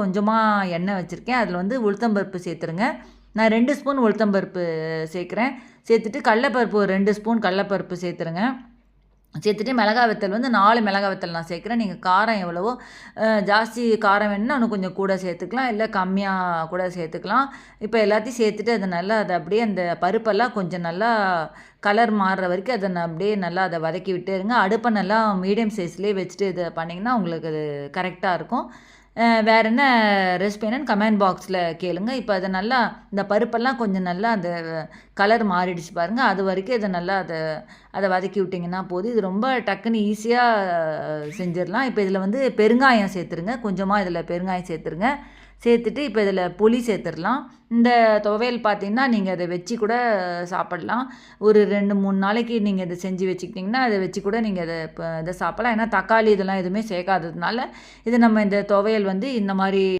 கொஞ்சமாக எண்ணெய் வச்சுருக்கேன். அதில் வந்து உளுத்தம்பருப்பு சேர்த்துருங்க. நான் ரெண்டு ஸ்பூன் உளுத்தம்பருப்பு சேர்க்குறேன். சேர்த்துட்டு கடலப்பருப்பு ஒரு ரெண்டு ஸ்பூன் கடலப்பருப்பு சேர்த்துருங்க. சேர்த்துட்டு மிளகா வத்தல் வந்து நாலு மிளகா வத்தல் நான் சேர்க்குறேன். நீங்கள் காரம் எவ்வளவோ ஜாஸ்தி காரம் வேணும்னா இன்னும் கொஞ்சம் கூட சேர்த்துக்கலாம். இல்லை கம்மியாக கூட சேர்த்துக்கலாம். இப்போ எல்லாத்தையும் சேர்த்துட்டு அதை நல்லா அதை அப்படியே அந்த பருப்பெல்லாம் கொஞ்சம் நல்லா கலர் மாறுற வரைக்கும் அதை நான் அப்படியே நல்லா அதை வதக்கி விட்டுருங்க அடுப்பை நல்லா மீடியம் சைஸ்லேயே வச்சுட்டு இதை பண்ணிங்கன்னா உங்களுக்கு அது கரெக்டாக இருக்கும். வேறு என்ன ரெசிபி என்னன்னு கமெண்ட் பாக்ஸில் கேளுங்க. இப்போ அதை நல்லா இந்த பருப்பெல்லாம் கொஞ்சம் நல்லா அந்த கலர் மாறிடுச்சு பாருங்கள் அது வரைக்கும் இதை நல்லா அதை அதை வதக்கி விட்டிங்கன்னா போதும். இது ரொம்ப டக்குன்னு ஈஸியாக செஞ்சிடலாம். இப்போ இதில் வந்து பெருங்காயம் சேர்த்துருங்க. கொஞ்சமாக இதில் பெருங்காயம் சேர்த்துருங்க. சேர்த்துட்டு இப்போ இதில் புளி சேர்த்துடலாம். இந்த துவையல் பார்த்தீங்கன்னா நீங்கள் அதை வச்சு கூட சாப்பிட்லாம். ஒரு ரெண்டு மூணு நாளைக்கு நீங்கள் இதை செஞ்சு வச்சுக்கிட்டிங்கன்னா அதை வச்சு கூட நீங்கள் அதை இப்போ இதை சாப்பிட்லாம். ஏன்னா தக்காளி இதெல்லாம் எதுவுமே சேர்க்காததுனால இது நம்ம இந்த துவையல் வந்து இந்த மாதிரி